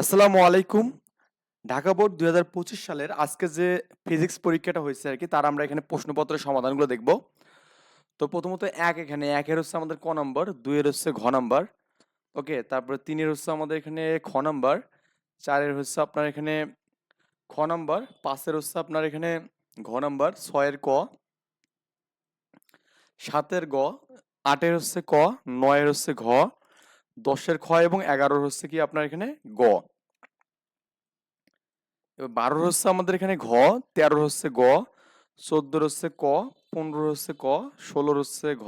আসসালামু আলাইকুম। ঢাকা বোর্ড দুই হাজার পঁচিশ সালের আজকে যে ফিজিক্স পরীক্ষাটা হয়েছে আর কি, তার আমরা এখানে প্রশ্নপত্রের সমাধানগুলো দেখব। তো প্রথমত এক এখানে, একের হচ্ছে আমাদের ক নম্বর, দুইয়ের হচ্ছে ঘ নম্বর। ওকে, তারপরে তিনের হচ্ছে আমাদের এখানে খ নম্বর, চারের হচ্ছে আপনার এখানে খ নম্বর, পাঁচের হচ্ছে আপনার এখানে ঘ নম্বর, ছয়ের ক, সাতের গ, আটের হচ্ছে ক, নয়ের হচ্ছে ঘ দশের খ এবং এগারোর হচ্ছে কি আপনার এখানে গ। বারোর হচ্ছে আমাদের এখানে ঘ, তেরোর হচ্ছে গ, চোদ্দোর হচ্ছে ক, পনেরোর হচ্ছে ক, ষোলোর হচ্ছে ঘ,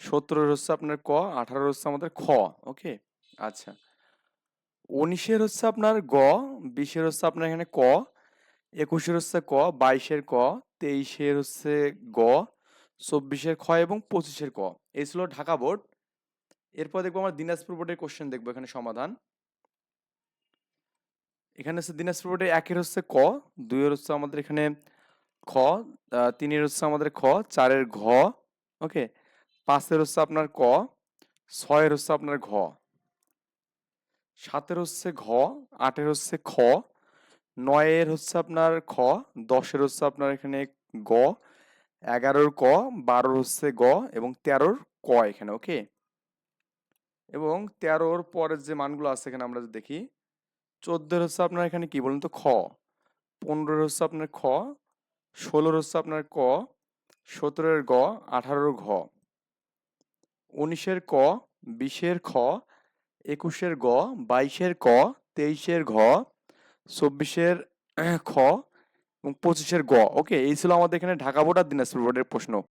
সতেরোর হচ্ছে আপনার ক, আঠারোর হচ্ছে আমাদের খ, ওকে? আচ্ছা। উনিশের হচ্ছে আপনার গ, বিশের হচ্ছে আপনার এখানে ক, একুশের হচ্ছে ক, বাইশের ক, তেইশের হচ্ছে গ, চব্বিশের খ এবং পঁচিশের ক। এই ছিল ঢাকা বোর্ড। এরপর দেখব আমরা দিনাজপুর বোর্ডের কোশ্চেন দেখব, এখানে সমাধান। এখানে হচ্ছে দিনাজপুর বোর্ডে একের হচ্ছে ক, দুইয়ের হচ্ছে আমাদের এখানে খ তিনের হচ্ছে আমাদের খ, চারের ঘ, ওকে? পাঁচের হচ্ছে আপনার ক, ছয়ের হচ্ছে আপনার ঘ। সাতের হচ্ছে ঘ, আটের হচ্ছে খ, নয়ের হচ্ছে আপনার খ, দশের হচ্ছে আপনার এখানে গ, এগারোর ক, বারোর হচ্ছে গ এবং তেরোর ক এখানে, ওকে? এবং তেরোর পরের যে মানগুলো আছে এখানে আমরা দেখি, চোদ্দোর হচ্ছে আপনার এখানে কি বলুন তো, খ। পনেরোর হচ্ছে আপনার খ, ষোলোর হচ্ছে আপনার ক সতেরোর গ আঠারোর ঘ। উনিশের ক, বিশের খ, একুশের গ, বাইশের ক, তেইশের ঘ, চব্বিশের খ এবং পঁচিশের গ। ওকে, এই ছিল আমাদের এখানে ঢাকা বোর্ড আর দিনাজপুর বোর্ডের প্রশ্ন।